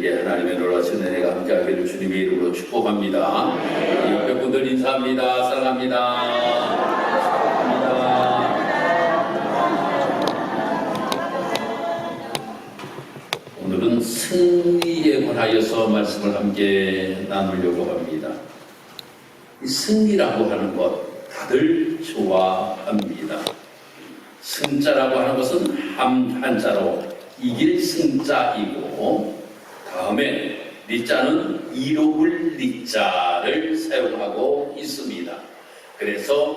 이게 하나님의 놀라신 은혜가 함께하기를 주님의 이름으로 축복합니다. 이 옆에 분들 인사합니다. 사랑합니다. 사랑합니다. 오늘은 승리에 관하여서 말씀을 함께 나누려고 합니다. 이 승리라고 하는 것 다들 좋아합니다. 승자라고 하는 것은 함 한자로 이길 승자이고 다음에 리자는 이로울 리자를 사용하고 있습니다. 그래서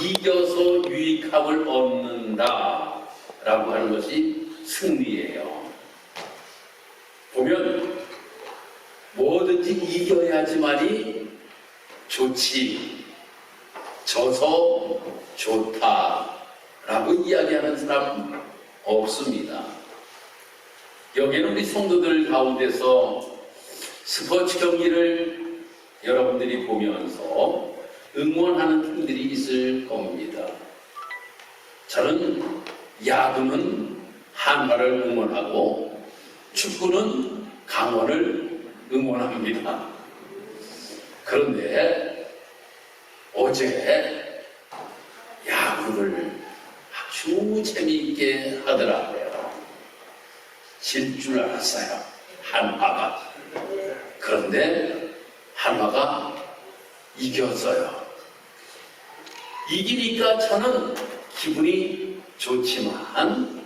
이겨서 유익함을 얻는다 라고 하는 것이 승리예요. 보면 뭐든지 이겨야지만이 좋지 져서 좋다 라고 이야기하는 사람 없습니다. 여기는 우리 성도들 가운데서 스포츠 경기를 여러분들이 보면서 응원하는 팀들이 있을 겁니다. 저는 야구는 한화를 응원하고 축구는 강원을 응원합니다. 그런데 어제 야구를 아주 재미있게 하더라고요. 질 줄 알았어요. 한화가. 그런데 한화가 이겼어요. 이기니까 저는 기분이 좋지만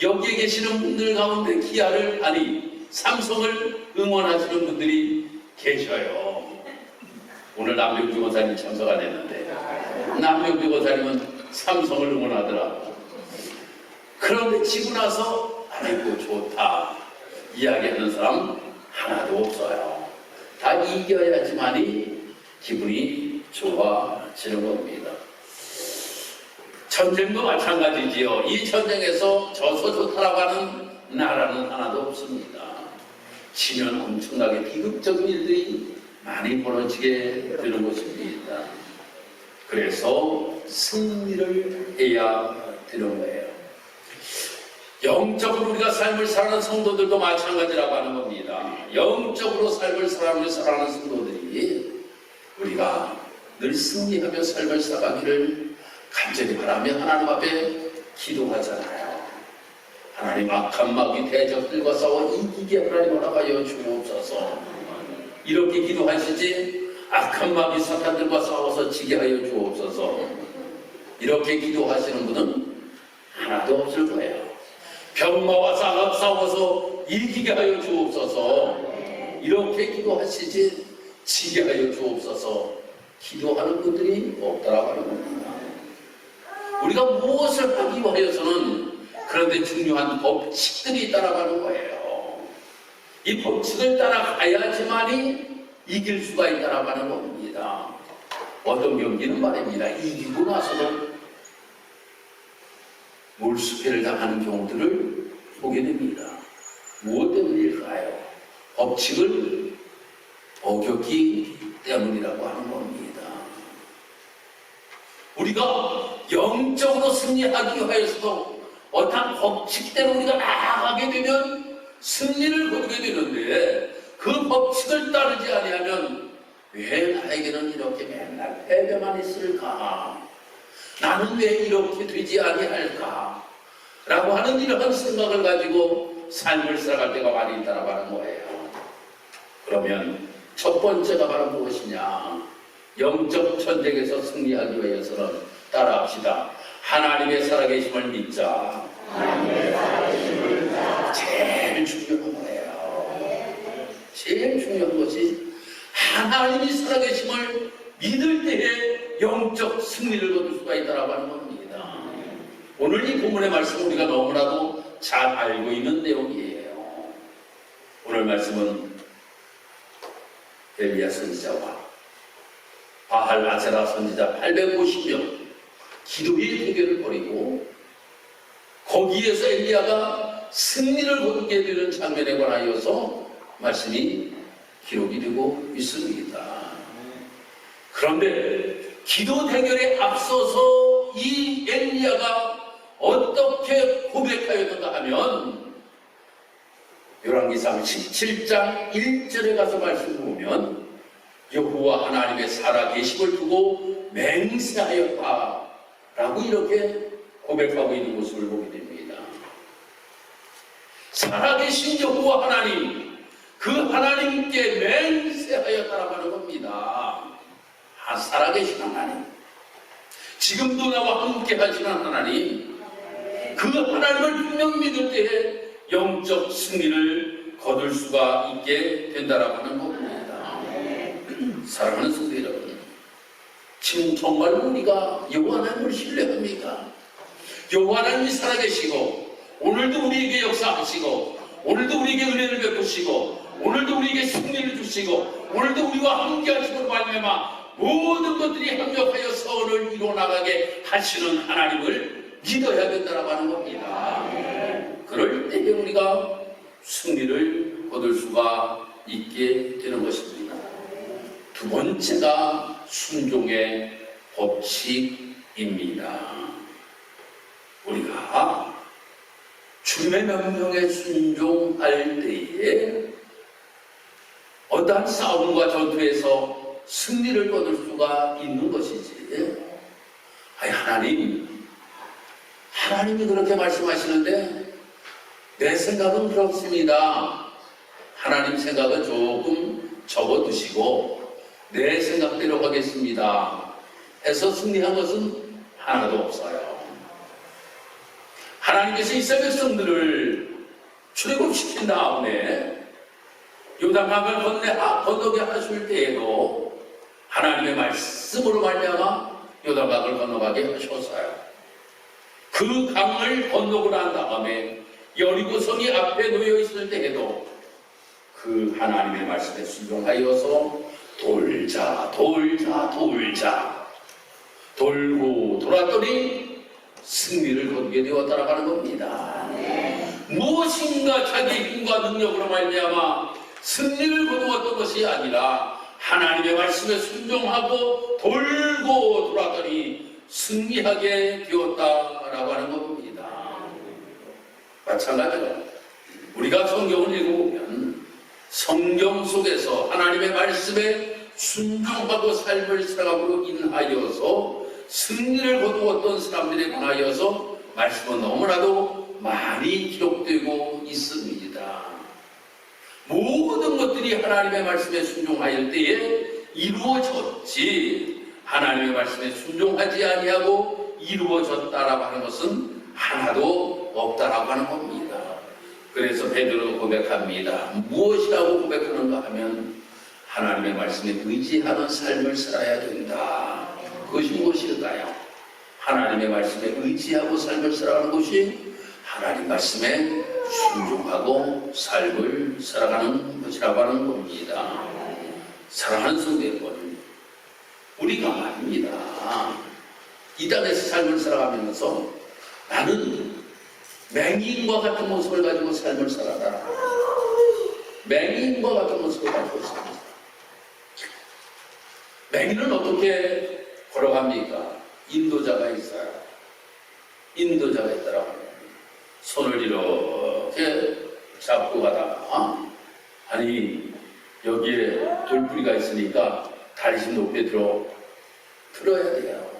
여기에 계시는 분들 가운데 기아를 아니 삼성을 응원하시는 분들이 계셔요. 오늘 남명주 고사님 참석 안 했는데 남명주 고사님은 삼성을 응원하더라고. 그런데 지고 나서 아이고 좋다 이야기하는 사람 하나도 없어요. 다 이겨야지만이 기분이 좋아지는 겁니다. 전쟁도 마찬가지지요. 이 전쟁에서 져서 좋다라고 하는 나라는 하나도 없습니다. 지면 엄청나게 비극적인 일들이 많이 벌어지게 되는 것입니다. 그래서 승리를 해야 되는 거예요. 영적으로 우리가 삶을 살아가는 성도들도 마찬가지라고 하는 겁니다. 영적으로 삶을 살아가는 살아가는 성도들이 우리가 늘 승리하며 삶을 살아가기를 간절히 바라며 하나님 앞에 기도하잖아요. 하나님 악한 마귀 대적들과 싸워 이기게 하나님 허락하여 주옵소서. 이렇게 기도하시지 악한 마귀 사탄들과 싸워서 지게 하여 주옵소서. 이렇게 기도하시는 분은 하나도 없을 거예요. 병마와 싸워- 싸워서 이기게 하여 주옵소서. 이렇게 기도하시지 지게 하여 주옵소서. 기도하는 분들이 없다라고 하는 겁니다. 우리가 무엇을 하기 위하여서는 그런데 중요한 법칙들이 따라가는 거예요. 이 법칙을 따라가야지만이 이길 수가 있다라고 하는 겁니다. 어떤 경기는 말입니다. 이기고 나서도 몰수패를 당하는 경우들을 보게 됩니다. 무엇 때문일까요? 법칙을 어겼기 때문이라고 하는 겁니다. 우리가 영적으로 승리하기 위해서도 어떤 법칙대로 우리가 나아가게 되면 승리를 거두게 되는데 그 법칙을 따르지 아니하면 왜 나에게는 이렇게 맨날 패배만 있을까? 나는 왜 이렇게 되지 아니할까? 라고 하는 이러한 생각을 가지고 삶을 살아갈 때가 많이 있다고 하는 거예요. 그러면 첫 번째가 바로 무엇이냐? 영적 전쟁에서 승리하기 위해서는 따라합시다. 하나님의 살아계심을 믿자. 제일 중요한 거예요. 제일 중요한 것이 하나님이 살아계심을 믿을 때에 영적 승리를 거둘 수가 있다고 하는 겁니다. 오늘 이 본문의 말씀 우리가 너무나도 잘 알고 있는 내용이에요. 오늘 말씀은 엘리야 선지자와 바할 아세라 선지자 850명 기도의 대결을 벌이고 거기에서 엘리야가 승리를 거두게 되는 장면에 관하여서 말씀이 기록이 되고 있습니다. 그런데 기도 대결에 앞서서 이 엘리야가 어떻게 고백하였는가 하면 열왕기상 17장 1절에 가서 말씀 보면 여호와 하나님의 살아계심을 두고 맹세하였다 라고 이렇게 고백하고 있는 모습을 보게 됩니다. 살아계신 여호와 하나님 그 하나님께. 아, 살아계신 하나님 지금도 나와 함께 하시는 하나님 그 하나님을 분명 믿을 때에 영적 승리를 거둘 수가 있게 된다라고 하는 겁니다. 사랑하는 성도 여러분, 지금 정말 우리가 여호와 하나님을 신뢰합니까? 여호와 하나님이 살아계시고 오늘도 우리에게 역사하시고 오늘도 우리에게 은혜를 베푸시고 오늘도 우리에게 승리를 주시고 오늘도 우리와 함께 하시고 말미암아 모든 것들이 합력하여 서원을 이루어 나가게 하시는 하나님을 믿어야 된다라고 하는 겁니다. 그럴 때에 우리가 승리를 거둘 수가 있게 되는 것입니다. 두 번째가 순종의 법칙입니다. 우리가 주님의 명령에 순종할 때에 어떠한 싸움과 전투에서 승리를 거둘 수가 있는 것이지. 아니, 하나님, 하나님이 그렇게 말씀하시는데 내 생각은 그렇습니다. 하나님 생각은 조금 접어두시고 내 생각대로 하겠습니다. 해서 승리한 것은 하나도 없어요. 하나님께서 이스라엘 백성들을 출애굽시킨 다음에 요단 강을 건네 아, 건너게 하실 때에도 하나님의 말씀으로 말미암아 요단강을 건너가게 하셨어요. 그 강을 건너고 난 다음에 여리고성이 앞에 놓여 있을 때에도 그 하나님의 말씀에 순종하여서 돌자 돌자 돌자 돌고 돌았더니 승리를 거두게 되었다라고 하는 겁니다. 무엇인가 자기 힘과 능력으로 말미암아 승리를 거두었던 것이 아니라 하나님의 말씀에 순종하고 돌고 돌았더니 승리하게 되었다라고 하는 겁니다. 마찬가지로 우리가 성경을 읽어보면 성경 속에서 하나님의 말씀에 순종하고 삶을 살아감으로 인하여서 승리를 거두었던 사람들에 관하여서 말씀은 너무나도 많이 기록되고 있습니다. 모든 것들이 하나님의 말씀에 순종하였 때에 이루어졌지 하나님의 말씀에 순종하지 아니하고 이루어졌다라고 하는 것은 하나도 없다라고 하는 겁니다. 그래서 베드로는 고백합니다. 무엇이라고 고백하는가 하면 하나님의 말씀에 의지하는 삶을 살아야 된다. 그것이 무엇일까요? 하나님의 말씀에 의지하고 삶을 살아가는 것이 하나님 말씀에 순종하고 삶을 살아가는 것이라고 하는 겁니다. 사랑하는 성도 여러분, 우리가 말입니다. 이 땅에서 삶을 살아가면서 나는 맹인과 같은 모습을 가지고 삶을 살아라. 맹인과 같은 모습을 가지고 삶을 살아라. 맹인은 어떻게 걸어갑니까? 인도자가 있어요. 인도자가 있더라고요. 손을 이렇게 잡고 가다가 아니 여기에 돌뿌리가 있으니까 다리 좀 높게 들어 들어야 돼요.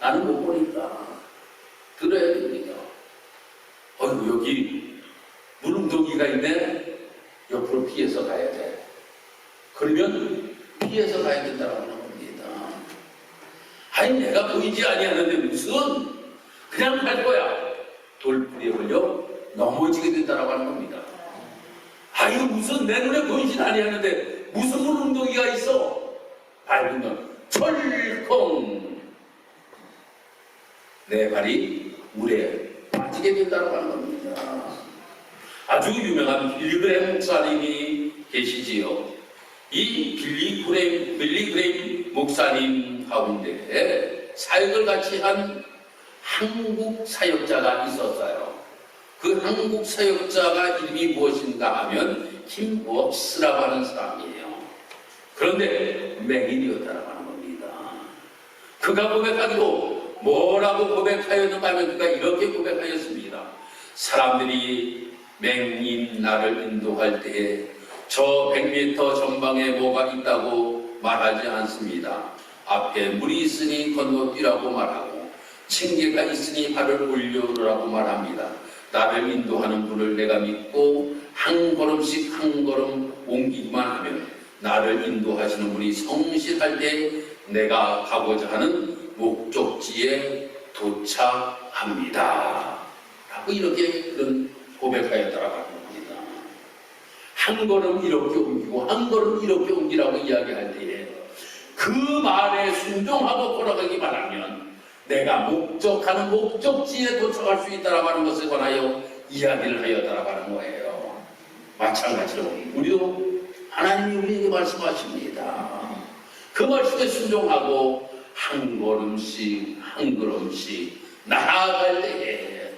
나는 못 보니까 들어야 됩니다. 어이구 여기 물웅덩이가 있네. 옆으로 피해서 가야 돼. 그러면 피해서 가야 된다고 하는 겁니다. 아니 내가 보이지 아니하는데 무슨 그냥 갈 거야. 돌뿌리에 걸려 넘어지게 된다고 하는 겁니다. 아유 무슨 내 눈에 보이진 아니하는데 무슨 물웅덩이가 있어? 밟으면 철컹 내 발이 물에 빠지게 된다고 하는 겁니다. 아주 유명한 빌리그레임 목사님이 계시지요. 이 빌리그레임, 빌리그레임 목사님 가운데 사역을 같이 한 한국 사역자가 있었어요. 그 한국 사역자가 이름이 무엇인가 하면 김웍스라고 하는 사람이에요. 그런데 맹인이었다고 하는 겁니다. 그가 고백하기로 뭐라고 고백하였는가 하면 그가 이렇게 고백하였습니다. 사람들이 맹인 나를 인도할 때에 저 100m 전방에 뭐가 있다고 말하지 않습니다. 앞에 물이 있으니 건너뛰라고 말하고 징계가 있으니 발을 올려오라고 말합니다. 나를 인도하는 분을 내가 믿고 한 걸음씩 한 걸음 옮기기만 하면 나를 인도하시는 분이 성실할 때 내가 가고자 하는 목적지에 도착합니다. 라고 이렇게 그런 고백하였다라고 합니다. 한 걸음 이렇게 옮기고 한 걸음 이렇게 옮기라고 이야기할 때에 그 말에 순종하고 걸어가기만 하면 내가 목적하는 목적지에 도착할 수 있다라고 하는 것에 관하여 이야기를 하였다라고 하는 거예요. 마찬가지로 우리도 하나님이 우리에게 말씀하십니다. 그 말씀에 순종하고 한 걸음씩 한 걸음씩 나아갈 때에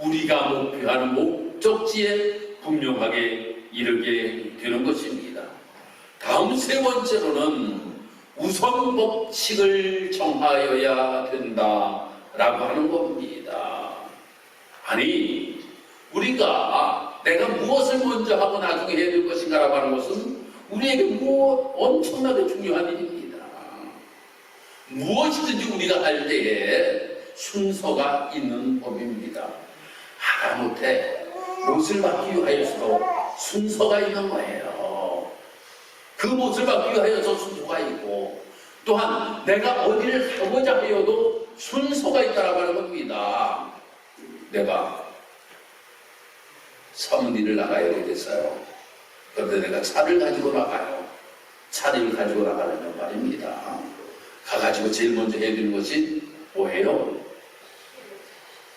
우리가 목표하는 목적지에 분명하게 이르게 되는 것입니다. 다음 세 번째로는 우선 법칙을 정하여야 된다라고 하는 겁니다. 아니 우리가 내가 무엇을 먼저 하고 나중에 해야 될 것인가라고 하는 것은 우리에게 뭐 엄청나게 중요한 일입니다. 무엇이든지 우리가 할 때에 순서가 있는 법입니다. 하다못해 못을 받기 위하여서도 순서가 있는 거예요. 그 못을 받기 위하여서 순서가 있고 또한 내가 어디를 가고자 하여도 순서가 있다라고 하는 겁니다. 내가 사무리를 나가야 되겠어요. 그런데 내가 차를 가지고 나가요. 차를 가지고 나가려면 말입니다. 가가지고 제일 먼저 해야 되는 것이 뭐예요?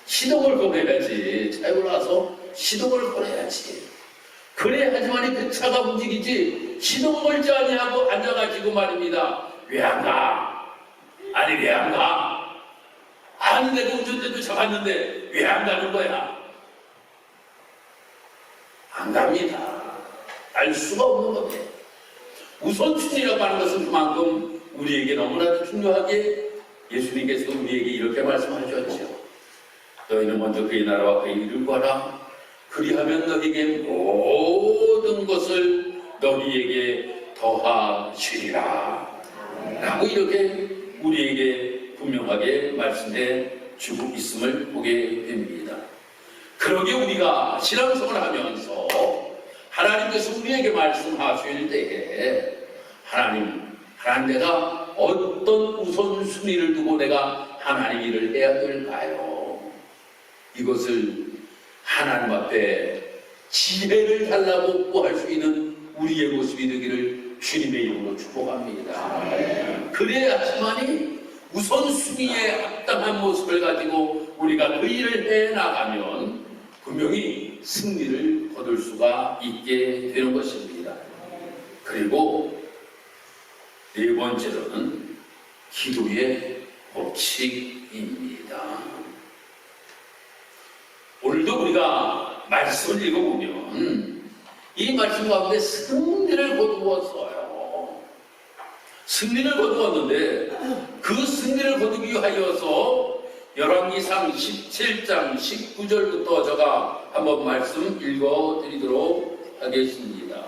시동을 걸어야지. 차에 올라와서 시동을 걸어야지. 그래야지만이 그 차가 움직이지. 시동 걸지 아니하고 앉아가지고 말입니다. 왜 안 가? 아니 왜 안 가? 내가 운전대도 잡았는데 왜 안 가는 거야? 안 갑니다. 알 수가 없는 겁니다. 우선순위라고 하는 것은 그만큼 우리에게 너무나도 중요하게 예수님께서 우리에게 이렇게 말씀하셨죠. 너희는 먼저 그의 나라와 그의 일을 구하라. 그리하면 너희에게 모든 것을 너희에게 더하시리라. 라고 이렇게 우리에게 분명하게 말씀해 주고 있음을 보게 됩니다. 그러게 우리가 신앙생활을 하면서 하나님께서 우리에게 말씀하실 때에 하나님, 하나님 내가 어떤 우선순위를 두고 내가 하나님 일을 해야 될까요? 이것을 하나님 앞에 지혜를 달라고 구할 수 있는 우리의 모습이 되기를 주님의 이름으로 축복합니다. 그래야지만이 우선순위에 합당한 모습을 가지고 우리가 그 일을 해 나가면 분명히 승리를 거둘 수가 있게 되는 것입니다. 그리고 네 번째로는 기도의 법칙입니다. 오늘도 우리가 말씀을 읽어보면 이 말씀 가운데 승리를 거두었어요. 승리를 거두었는데 그 승리를 거두기 위하여서 열왕기상 17장 19절부터 제가 한번 말씀 읽어드리도록 하겠습니다.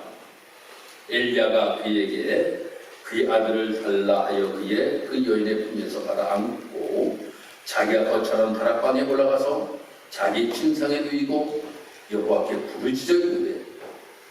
엘리야가 그에게 그의 아들을 달라 하여 그의 그 여인의 품에서 안고 자기가 거처럼 다락방에 올라가서 자기 침상에 누이고 여호와께 이르되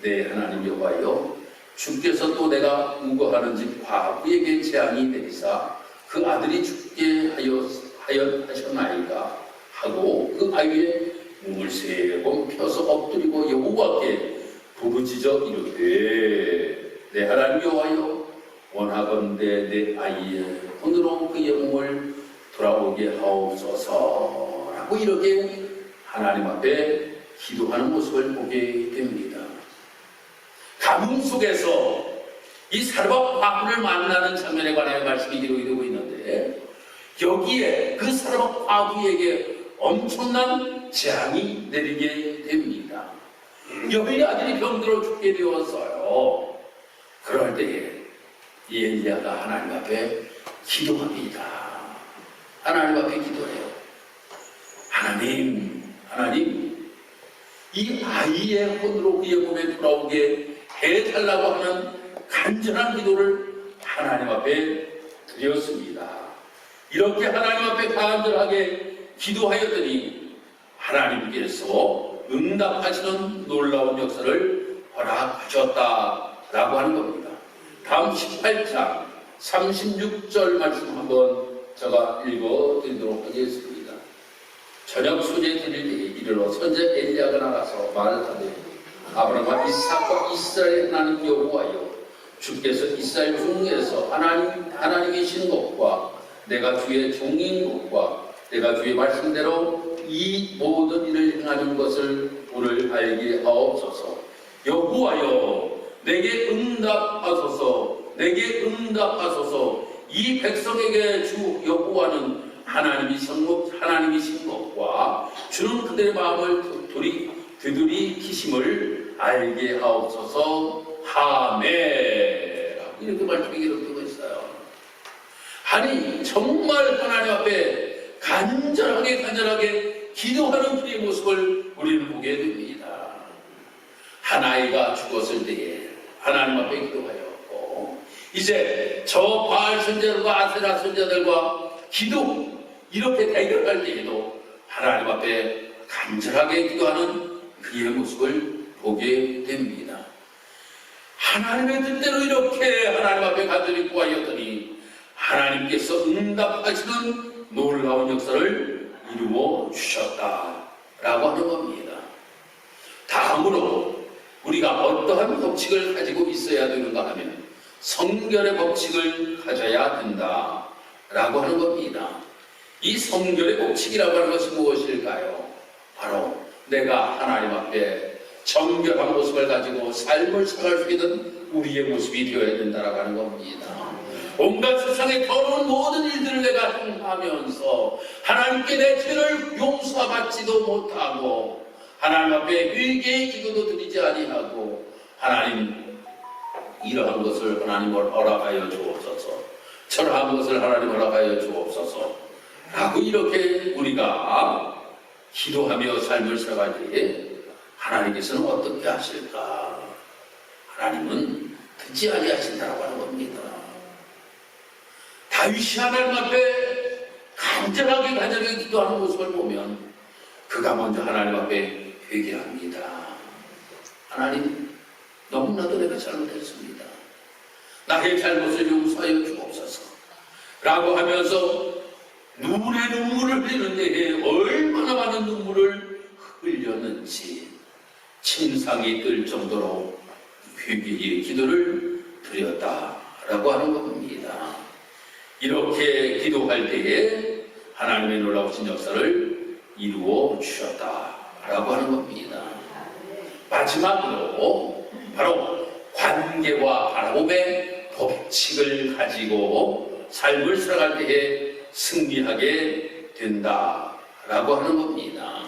내 하나님 여호와여 주께서 또 내가 우거하는 집 과부에게 재앙이 내리사 그 아들이 죽게 하여 하여 하셨나이다 하고 그 아이의 몸을 세번 펴서 엎드리고 여호와께 부르짖어 이르되 내 하나님 여호와여 원하건대 내 아이의 손으로 그의 몸을 돌아오게 하옵소서라고 이렇게 하나님 앞에 기도하는 모습을 보게 됩니다. 가뭄 속에서 이 사르밧 과부를 만나는 장면에 관하여 말씀이 기록이 되고 있는데 여기에 그 사르밧 과부에게 엄청난 재앙이 내리게 됩니다. 여인의 아들이 병들어 죽게 되었어요. 그럴 때에 이 엘리야가 하나님 앞에 기도합니다. 하나님 앞에 기도해요. 하나님, 하나님, 이 아이의 혼으로 그의 몸에 돌아오게 해달라고 하는 간절한 기도를 하나님 앞에 드렸습니다. 이렇게 하나님 앞에 간절하게 기도하였더니 하나님께서 응답하시는 놀라운 역사를 허락하셨다라고 하는 겁니다. 다음 18장 36절 말씀 한번 제가 읽어 드리도록 하겠습니다. 저녁 소재 드릴 때에 이르러 선제 엘리야가 나가서 말하되 아브라함과 이삭과 이스라엘 하나님 여호와여 주께서 이스라엘 중에서 하나님 하나님이신 것과 내가 주의 종인 것과 내가 주의 말씀대로 이 모든 일을 행하는 것을 오늘 알게 하옵소서. 여호와여 내게 응답하소서. 내게 응답하소서. 이 백성에게 주 여호와는 하나님이신 것, 하나님이신 것과 주는 그들의 마음을 되돌이 되돌이키심을 알게 하옵소서. 하메. 이렇게 말씀이 기록되고 있어요. 아니 정말 하나님 앞에 간절하게 간절하게 기도하는 그의 모습을 우리는 보게 됩니다. 한 아이가 죽었을 때에 하나님 앞에 기도하였고 이제 저 바알 선자들과 아세라 선자들과 기도 이렇게 대결할 때에도 하나님 앞에 간절하게 기도하는 그의 모습을 보게 됩니다. 하나님의 뜻대로 이렇게 하나님 앞에 간절히 구하였더니 하나님께서 응답하시는 놀라운 역사를 이루어 주셨다라고 하는 겁니다. 다음으로 우리가 어떠한 법칙을 가지고 있어야 되는가 하면 성결의 법칙을 가져야 된다라고 하는 겁니다. 이 성결의 법칙이라고 하는 것이 무엇일까요? 바로 내가 하나님 앞에 정결한 모습을 가지고 삶을 살아갈 수 있는 우리의 모습이 되어야 된다라고 하는 겁니다. 온갖 세상의 더러운 모든 일들을 내가 행하면서 하나님께 내 죄를 용서받지도 못하고 하나님 앞에 회개의 기도도 드리지 아니하고 하나님 이러한 것을 하나님을 허락하여 주옵소서 저러한 것을 하나님 허락하여 주옵소서 라고 이렇게 우리가 기도하며 삶을 때에 하나님께서는 어떻게 하실까 하나님은 듣지 아니하신다고 하는 겁니다 다윗이 하나님 앞에 간절하게 간절하게 기도하는 모습을 보면 그가 먼저 하나님 앞에 회개합니다. 하나님 너무나도 내가 잘못했습니다. 나의 잘못을 용서하여 주옵소서. 라고 하면서 눈에 눈물을 흘리는데 얼마나 많은 눈물을 흘렸는지 침상이 뜰 정도로 회개의 기도를 드렸다라고 하는 겁니다. 이렇게 기도할 때에 하나님의 놀라우신 역사를 이루어 주셨다라고 하는 겁니다. 마지막으로 바로 관계와 바라봄의 법칙을 가지고 삶을 살아갈 때에 승리하게 된다라고 하는 겁니다.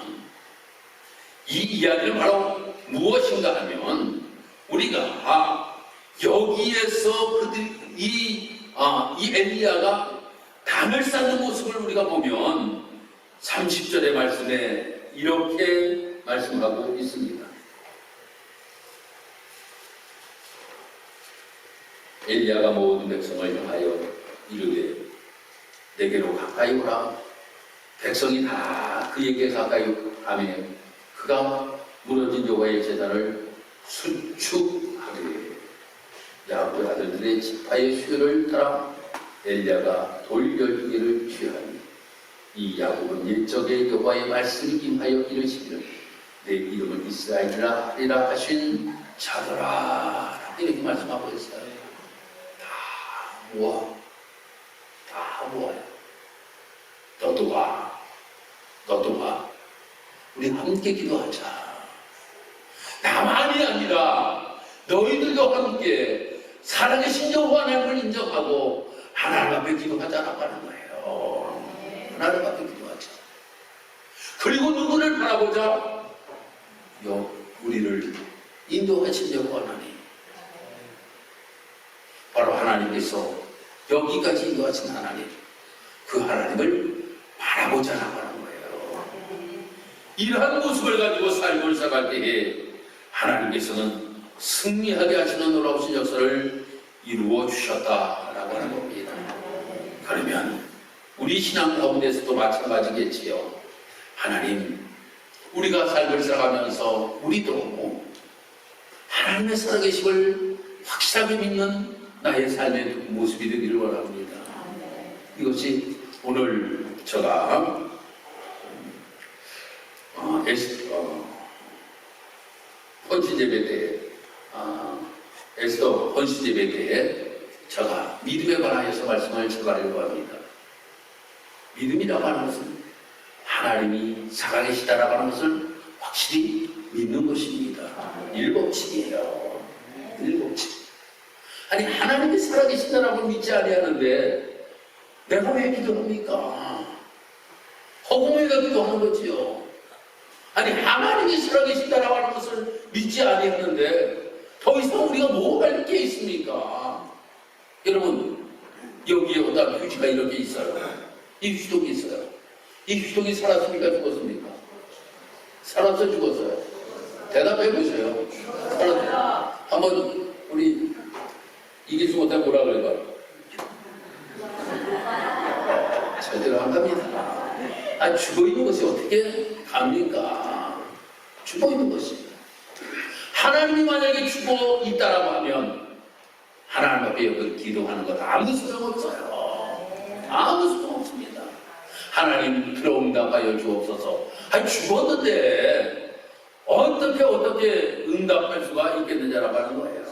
이 이야기는 바로 무엇인가 하면 우리가 아, 여기에서 그들 이 아, 이 엘리야가 단을 쌓는 모습을 우리가 보면 30절의 말씀에 이렇게 말씀하고 있습니다. 엘리야가 모든 백성을 향하여 이르되 내게로 가까이 오라. 백성이 다 그에게 가까이 가면 그가 무너진 여호와의 제단을 수축하되 야곱 아들들의 지파의 수요를 따라 엘리야가 돌 열두 개를 취하니 이 야곱은 일적의 여호와의 말씀이 임하여 이르시기를 내 이름은 이스라엘이라 하리라 하신 자더라 이렇게 말씀하고 있어요. 다 모아. 다 모아요. 너도 와. 너도 와. 우리 함께 기도하자 나만이 아니라 너희들도 함께 살아계신 여호와 하나님을 인정하고 하나님 앞에 기도하자라고 하는 거예요. 하나님 앞에 기도하자. 그리고 누구를 바라보자? 여, 우리를 인도하신 여호와 하나님. 바로 하나님께서 여기까지 인도하신 하나님. 그 하나님을 바라보자라고 하는 거예요. 이러한 모습을 가지고 삶을 살아갈 때에 하나님께서는 승리하게 하시는 놀라우신 역사를 이루어 주셨다라고 하는 겁니다. 그러면 우리 신앙 가운데서도 마찬가지겠지요. 하나님, 우리가 삶을 살아가면서 우리도 하나님의 살아계심을 확실하게 믿는 나의 삶의 모습이 되기를 원합니다. 이것이 오늘 제가 어, 에스, 어, 헌신 예배 때, 아, 에스더 헌신 예배 때에 제가 믿음에 관하여서 말씀을 전하려고 합니다. 믿음이라고 하는 것은 하나님이 살아계시다라고 하는 것을 확실히 믿는 것입니다. 일법칙이에요. 일법칙. 아니 하나님이 살아계신다라고 믿지 아니하는데 내가 왜 기도합니까? 허공에가 기도하는 거지요. 아니 하나님이 살아계신다라고 하는 것을 믿지 아니하는데 더 이상 우리가 뭐할게 있습니까? 여러분 여기에 어떤 휴지가 이렇게 있어요. 이 휴지통이 있어요. 이 휴지통이 살았습니까? 죽었습니까? 살았어 죽었어요? 대답해 보세요. 살았어요. 한번 우리 이기수 못해 뭐라 그래봐. 제대로 안 갑니다. 아, 죽어 있는 것이 어떻게 갑니까? 죽어 있는 것이. 하나님이 만약에 죽어 있다라고 하면 하나님 앞에 여기 기도하는 것 아무 소용 없어요. 아무 소용 없습니다. 하나님 들어응답하여 주옵소서. 아니 죽었는데 어떻게 어떻게 응답할 수가 있겠느냐라고 하는 거예요.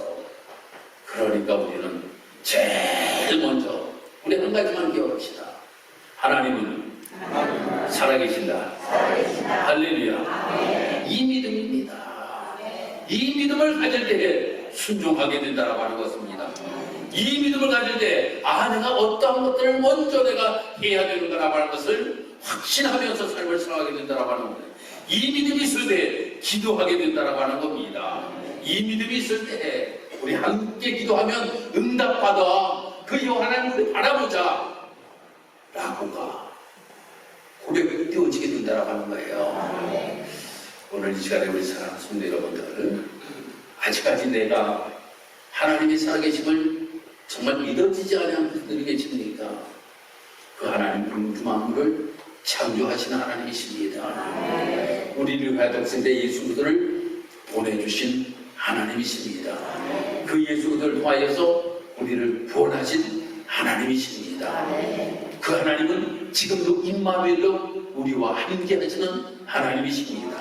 그러니까 우리는 제일 먼저 우리 한 가지만 기억합시다. 하나님은 살아계신다. 할렐루야. 이 믿음입니다. 이 믿음을 가질 때에 순종하게 된다라고 하는 것입니다. 이 믿음을 가질 때, 아, 내가 어떠한 것들을 먼저 내가 해야 되는가라고 하는 것을 확신하면서 삶을 살아가게 된다라고 하는 겁니다. 이 믿음이 있을 때 기도하게 된다라고 하는 겁니다. 이 믿음이 있을 때 우리 함께 기도하면 응답받아 그 우리 바라보자 라고가 띄워지게 된다라고 하는 거예요. 오늘 이 시간에 우리 사랑하는 성도 여러분들 아직까지 내가 하나님의 살아계심을 정말 믿어지지 않은 분들이 계십니까? 그 하나님 우주 만물을 창조하시는 하나님이십니다. 우리를 가독생대 예수 그리스도를 보내주신 하나님이십니다. 그 예수 그리스도를 통하여서 우리를 구원하신 하나님이십니다. 그 하나님은 지금도 임마누엘로 우리와 함께 하시는 하나님이십니다.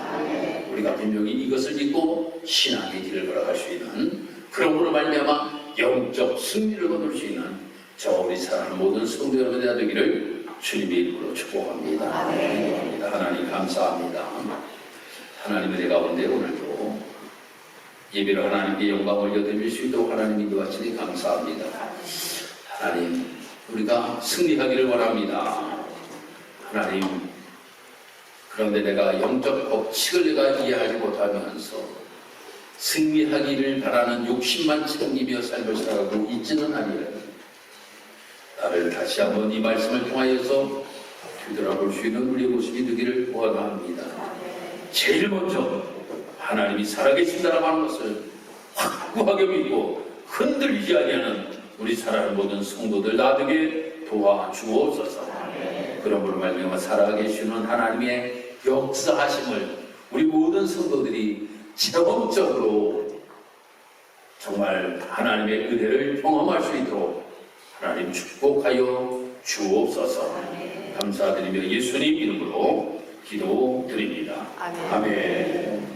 우리가 분명히 이것을 믿고 신앙의 길을 걸어갈 수 있는 그러므로 말미암아 영적 승리를 거둘 수 있는 저 우리 사랑하는 모든 성도 여러분이 되기를 주님의 이름으로 축복합니다. 축복합니다. 하나님 감사합니다. 하나님의 내 가운데 오늘도 예배로 하나님께 영광을 여드릴 수 있도록 하나님 인도하시니 감사합니다. 하나님 우리가 승리하기를 원합니다. 하나님 그런데 내가 영적 법칙을 내가 이해하지 못하면서 승리하기를 바라는 욕심만 챙기며 삶을 살아가고 있지는 아니하니 나를 다시 한번 이 말씀을 통하여서 되돌아볼 수 있는 우리의 모습이 되기를 원합니다. 제일 먼저 하나님이 살아계신다라고 하는 것을 확고하게 믿고 흔들리지 아니하는 우리 사랑하는 모든 성도들 나되게 도와주옵소서. 그러므로 말미암아 살아계시는 하나님의 역사하심을 우리 모든 성도들이 체험적으로 정말 하나님의 은혜를 경험할 수 있도록 하나님 축복하여 주옵소서. 감사드리며 예수님 이름으로 기도드립니다. 아멘. 아멘.